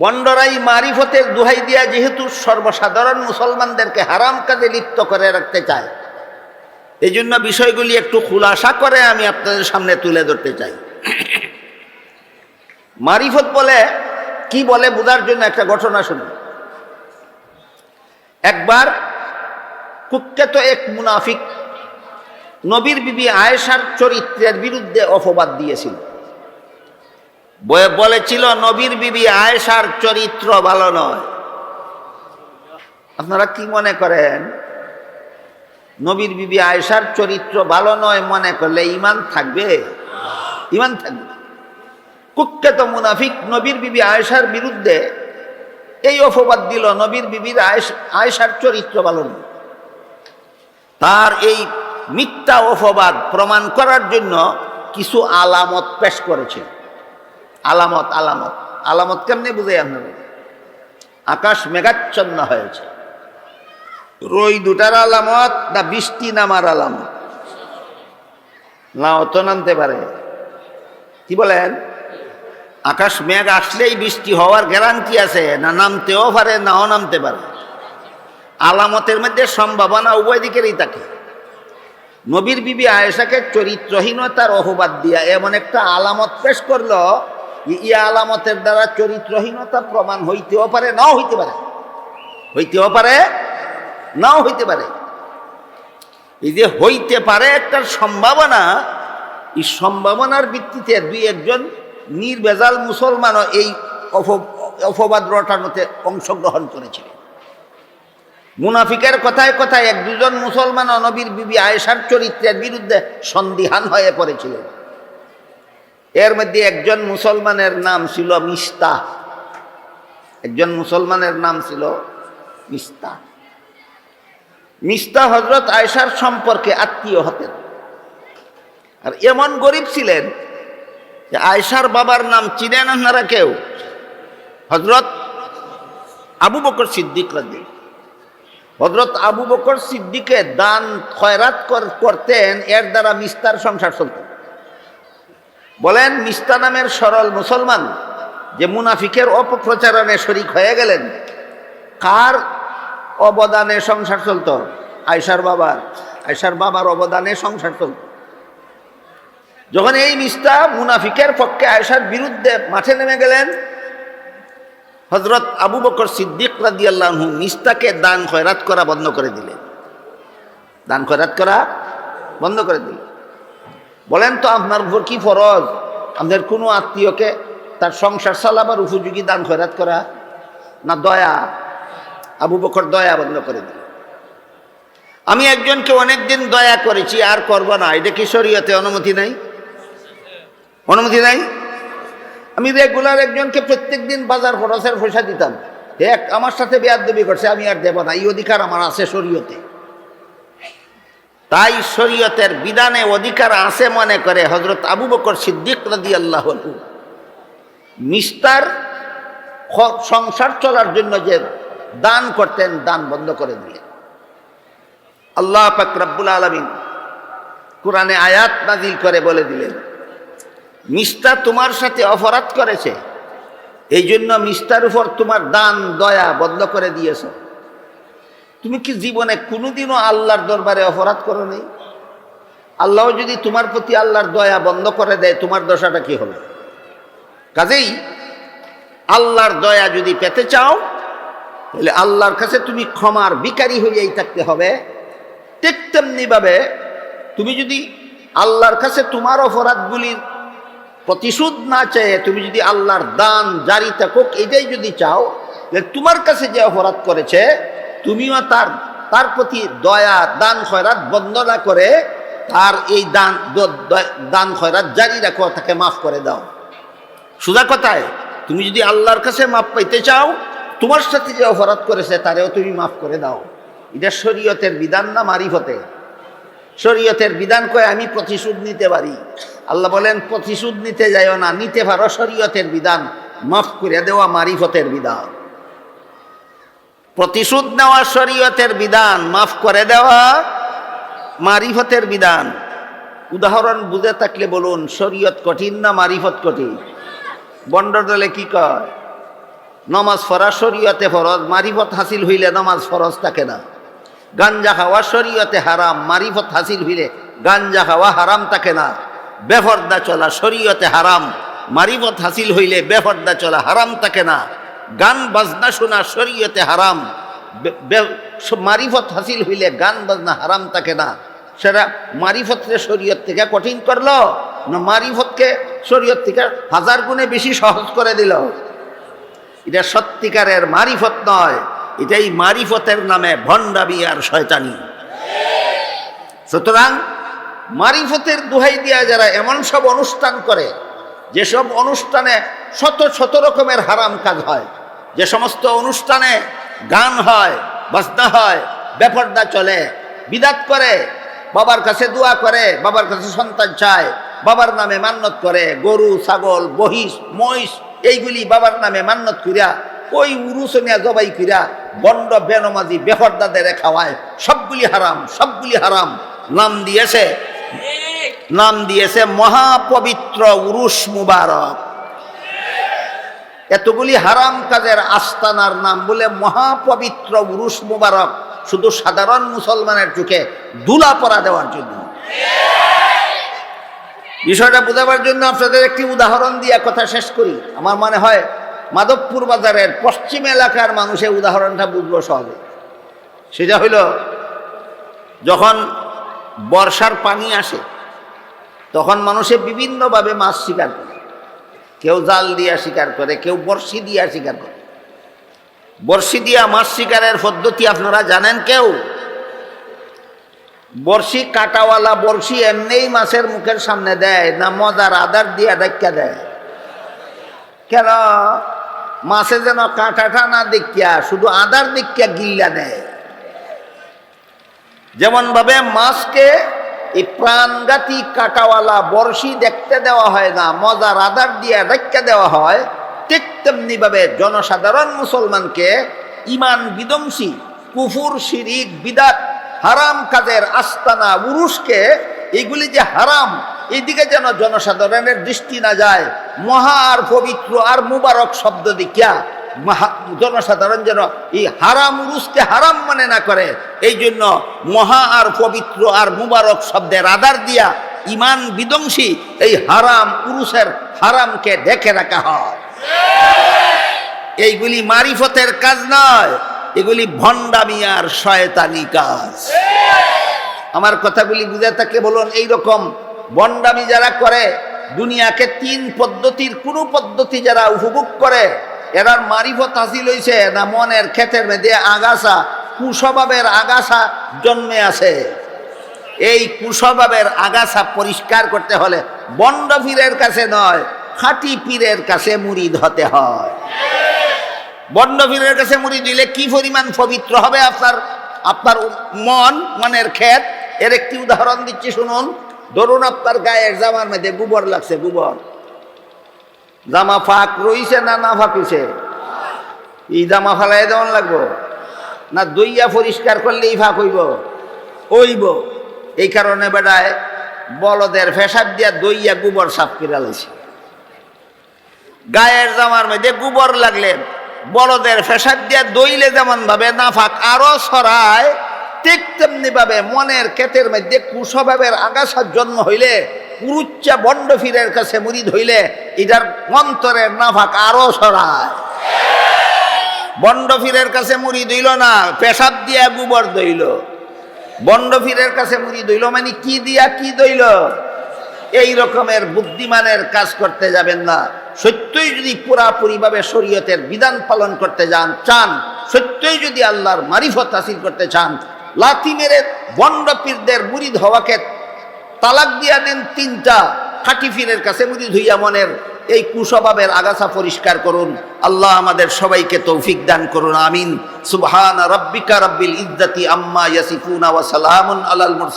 বন্ডরাই মারিফতের দুহাই দিয়া যেহেতু সর্বসাধারণ মুসলমানদেরকে হারাম কাজে লিপ্ত করে রাখতে চায়। এই জন্য বিষয়গুলি একটু খুলাসা করে আমি আপনাদের সামনে তুলে ধরতে চাই। মারিফত বলে, কি বলে বোঝার জন্য একটা ঘটনা শুনুন। একবার কুখ্যাত এক মুনাফিক নবীর বিবি আয়েশার চরিত্রের বিরুদ্ধে অপবাদ দিয়েছিল। বলেছিল, নবীর বিবি আয়েশার চরিত্র ভালো নয়। আপনারা কি মনে করেন? নবীর বিবি আয়েশার চরিত্র ভালো নয় মনে করলে ইমান থাকবে? ইমান থাকবে। কুখ্যাত মুনাফিক নবীর বিবি আয়েশার বিরুদ্ধে এই অপবাদ দিল, নবীর বিবির আয়েশ আয়েশার চরিত্র ভালো নয়। তার এই মিথ্যা অপবাদ প্রমাণ করার জন্য কিছু আলামত পেশ করেছে। আলামত আলামত। আলামত কেমনে বুঝে আপনারা আকাশ মেঘাচ্ছন্ন হয়েছে। রই দুটার আলামত না বৃষ্টি নামার আলামত? না, অত নামতে পারে। কি বলেন? আকাশ মেঘ আসলেই বৃষ্টি হওয়ার গ্যারান্টি আছে, না নামতেও পারে, নাও নামতে পারে। আলামতের মধ্যে সম্ভাবনা উভয় দিকেরই থাকে। নবীর বিবি আয়েশাকে চরিত্রহীনতার অহবাদ দিয়া এমন একটা আলামত পেশ করল যে ই আলামতের দ্বারা চরিত্রহীনতা প্রমাণ হইতেও পারে, নাও হইতে পারে। হইতেও পারে, নাও হইতে পারে। এই যে হইতে পারে একটা সম্ভাবনা, এই সম্ভাবনার ভিত্তিতে দুই একজন নির্বেজাল মুসলমানও এই অপ- অপবাদ রটানোতে অংশগ্রহণ করেছিলেন। মুনাফিকের কথায় কথায় এক দুজন মুসলমান অনবীর বিবি আয়েশার চরিত্রের বিরুদ্ধে সন্দিহান হয়ে পড়েছিলেন। এর মধ্যে একজন মুসলমানের নাম ছিল মিস্তা। একজন মুসলমানের নাম ছিল মিস্তা। মিস্তা হজরত আয়েশার সম্পর্কে আত্মীয় হতেন। আর এমন গরিব ছিলেন যে আয়েশার বাবার নাম চিনেন আপনারা কেউ? হজরত আবু বকর সিদ্দিক রাজি হজরত আবু বকর সিদ্দিকে দান খয়রাত করতেন, এর দ্বারা মিস্তার সংসার চলত। বলেন মিস্তা নামের সরল মুসলমান যে মুনাফিকের অপপ্রচারণে শরিক হয়ে গেলেন, কার অবদানে সংসার চলত? আয়সার বাবার। আয়সার বাবার অবদানে সংসার চলত। যখন এই মিস্তা মুনাফিকের পক্ষে আয়সার বিরুদ্ধে মাঠে নেমে গেলেন হজরত আবু বকর সিদ্দিক রাদি আল্লাহ মিস্তাকে দান খয়রাত করা বন্ধ করে দিলেন। দান খয়রাত করা বন্ধ করে দিলেন। বলেন তো আপনার উপর কি ফরজ? আপনার কোনো আত্মীয়কে তার সংসার চালাবার উপযোগী দান খয়রাত করা? না দয়া? আবু বকর দয়া বন্ধ করে দিল। আমি একজনকে অনেকদিন দয়া করেছি, আর করব না। এটা কি শরীয়তে অনুমতি নাই? অনুমতি নাই? আমি রেগুলার একজনকে প্রত্যেক দিন বাজার খরচের পয়সা দিতাম। এক আমার সাথে বেয়াদবি করছে, আমি আর দেব না। এই অধিকার আমার আছে শরীয়তে। তাই শরীয়তের বিধানে অধিকার আছে মনে করে হজরত আবু বকর সিদ্দিক রাদি আল্লাহ মিস্টার খ- সংসার চলার জন্য যে দান করতেন, দান বন্ধ করে দিলেন। আল্লাহ পাক রব্বুল আলমিন কোরআনে আয়াত নাজিল করে বলে দিলেন মিস্তা তোমার সাথে অপরাধ করেছে এই জন্য মিস্তার উপর তোমার দান, দয়া বন্ধ করে দিয়েছ। তুমি কি জীবনে কোনোদিনও আল্লাহর দরবারে অপরাধ করো নেই? আল্লাহ যদি তোমার প্রতি আল্লাহর দয়া বন্ধ করে দেয়, তোমার দশাটা কি হবে? কাজেই আল্লাহর দয়া যদি পেতে চাও, তাহলে আল্লাহর কাছে তুমি ক্ষমার বিকারী হইয়াই থাকতে হবে। ঠিক তেমনিভাবে তুমি যদি আল্লাহর কাছে তোমার অপরাধগুলির প্রতিশোধ না চেয়ে তুমি যদি আল্লাহর দান জারি থাকুক, এটাই যদি চাও তোমার কাছে যে অপরাধ করেছে তুমিও তার তার প্রতি দয়া, দান, খয়রাত বন্ধ না করে তার এই দান দান, খয়রাত জারি রাখো, তাকে মাফ করে দাও। সুদা কথায়, তুমি যদি আল্লাহর কাছে মাফ পাইতে চাও, তোমার সাথে যে অপরাধ করেছে, তারেও তুমি মাফ করে দাও। এটা শরীয়তের বিধান না মারিফতে? শরীয়তের বিধান কয়ে, আমি প্রতিশোধ নিতে পারি। আল্লাহ বলেন, প্রতিশোধ নিতে যাইও না, নিতে পারো, শরীয়তের বিধান। মাফ করে দেওয়া মারিফতের বিধান। প্রতিশোধ নেওয়া শরীয়তের বিধান, মাফ করে দেওয়া মারিফতের বিধান। উদাহরণ বুঝে থাকলে বলুন, শরীয়ত কঠিন না মারিফত কঠিন? বন্ড দলে কি কয়? নমাজ ফরা শরীয়তে ফরজ, মারিফত হাসিল হইলে নমাজ ফরজ থাকে না। গাঞ্জা খাওয়া শরীয়তে হারাম, মারিফত হাসিল হইলে গাঞ্জা খাওয়া হারাম থাকে না। বেফর্দা চলা শরীয়তে হারাম, মারিফত হাসিল হইলে বেফর্দা চলা হারাম থাকে না। গান বাজনা শোনা শরীয়তে হারাম। মারিফত হাসিল হইলে গান বাজনা হারাম থাকে না। সেটা মারিফতকে শরীয়ত থেকে কঠিন করল, না মারিফতকে শরীয়ত থেকে হাজার গুণে বেশি সহজ করে দিল। এটা সত্যিকারের মারিফত নয়, এটাই মারিফতের নামে ভণ্ডামি আর শয়তানি। সুতরাং মারিফতের দোহাই দিয়া যারা এমন সব অনুষ্ঠান করে, যেসব অনুষ্ঠানে শত শত রকমের হারাম কাজ হয় যে সমস্ত অনুষ্ঠানে গান হয়, বাজনা হয়, বেপর্দা চলে, বিদাত করে, বাবার কাছে দোয়া করে, বাবার কাছে সন্তান চায়, বাবার নামে মান্নত করে, গরু, ছাগল বহিষ মহিষ, এইগুলি বাবার নামে মান্নত করিয়া, ওই উরুসনিয়া জবাই করিয়া, বন্ড, বেনমাজি বেফরদাদের খাওয়ায়। সবগুলি হারাম সবগুলি হারাম। নাম দিয়েছে নাম দিয়েছে মহাপবিত্র উরুস মুবারক। এতগুলি হারাম কাজের আস্তানার নাম বলে মহাপবিত্র উরুস মুবারক শুধু সাধারণ মুসলমানের চোখে দুলা পরা দেওয়ার জন্য। বিষয়টা বোঝাবার জন্য আপনাদের একটি উদাহরণ দিয়ে কথা শেষ করি। আমার মনে হয় মাধবপুর বাজারের পশ্চিম এলাকার মানুষের উদাহরণটা বুঝব সহজে। সেটা হইল, যখন বর্ষার পানি আসে, তখন মানুষে বিভিন্নভাবে মাছ শিকার করে। কেউ জাল দিয়া শিকার করে, কেউ বর্ষি দিয়া শিকার করে। বর্ষি দিয়া মাছ শিকারের পদ্ধতি আপনারা জানেন কেউ? বর্ষি কাটাওয়ালা বর্ষি এমনিই মাছের মুখের সামনে দেয়, না মজার আদার দিয়া ডাক্কা দেয়? কেন? মাছে যেন কাঁটাটা না দেখিয়া, শুধু আদার দেখিয়া গিল্লা দেয়। যেমন ভাবে মাছকে এই প্রাণঘাতী কাটাওয়ালা বর্ষি দেখতে দেওয়া হয় না মজার আদার দিয়ে রেখা দেওয়া হয়। ঠিক তেমনিভাবে জনসাধারণ মুসলমানকে ইমান বিধ্বংসী, কুফুর, শিরিক, বিদাত, হারাম কাজের আস্তানা, উরুষকে এগুলি যে হারাম, এদিকে যেন জনসাধারণের দৃষ্টি না যায়। মহা আর পবিত্র আর মুবারক শব্দ মহা- জনসাধারণ যেন এই হারাম উরুসকে হারাম মনে না করে। এই জন্য মহা আর পবিত্র আর মুবারক শব্দের আধার দিয়া ইমান বিধ্বংসী এই হারাম উরুসের হারামকে দেখে রাখা হয়। এইগুলি মারিফতের কাজ নয়, এগুলি ভণ্ডামি আর শয়তানি কাজ। আমার কথাগুলি বুঝে থাকে বলুন, এইরকম ভণ্ডামি যারা করে, দুনিয়াকে তিন পদ্ধতির কোনো পদ্ধতি যারা উপভোগ করে এরার মারিফত হাসিল হইছে, না মনের ক্ষেতের মধ্যে আগাছা কুস্বভাবের আগাছা জন্মে আছে। এই কুস্বভাবের আগাছা পরিষ্কার করতে হলে বন্ড পীরের কাছে নয়, খাঁটি পীরের কাছে মুরিদ হতে হয়। বন্ড পীরের কাছে মুড়ি দিলে কি পরিমাণ পবিত্র হবে আপনার আপনার মন, মনের ক্ষেত? এর একটি উদাহরণ দিচ্ছি, শুনুন। ধরুন আপনার গায়ের জামার মধ্যে গোবর লাগছে, গোবর। জামা ফাঁক রইছে না না ফাঁকিছে? এই জামা ফালাই দেওয়ান লাগবো। না দইয়া পরিষ্কার করলেই ফাঁক হইব? হইব। এই কারণে বেড়ায় বলদের ফেসাব দিয়া দইয়া গোবর সাফ করে গায়ের জামার মধ্যে গোবর লাগলে বলদের ফেসাদ দিয়া দইলে যেমন ভাবে নাফাক আরও ছড়ায় ঠিক তেমনি ভাবে মনের কেতের মধ্যে কুস্বভাবের আগাছার জন্ম হইলে কুরুচ্চা বন্ড ফিরের কাছে মুরিদ হইলে এটার অন্তরের নাফাক আরও সরায় বন্ড ফিরের কাছে মুড়ি দইল না, পেশাব দিয়া গোবর দইল বন্ড ফিরের কাছে মুড়ি দইল মানে কি দিয়া কি দইল এই রকমের বুদ্ধিমানের কাজ করতে যাবেন না। সত্যই যদি পুরাপুরিভাবে শরীয়তের বিধান পালন করতে যান, চান, সত্যই যদি আল্লাহর মারিফত হাসিল করতে চান, লাথি মেরে বন্ড পীরদের মুরিদ হওয়াকে তালাক দিয়া দেন তিনটা খাটি ফিরের কাছে মুদি ধুইয়া মনের এই কুস্বভাবের আগাছা পরিষ্কার করুন। আল্লাহ আমাদের সবাইকে তৌফিক দান করুন, আমিন। সুবহান রব্বিকা রব্বিল ইজ্জাতি আম্মা ইয়াসিফুনা ওয়া সালামুন আলাল মুরসালিন।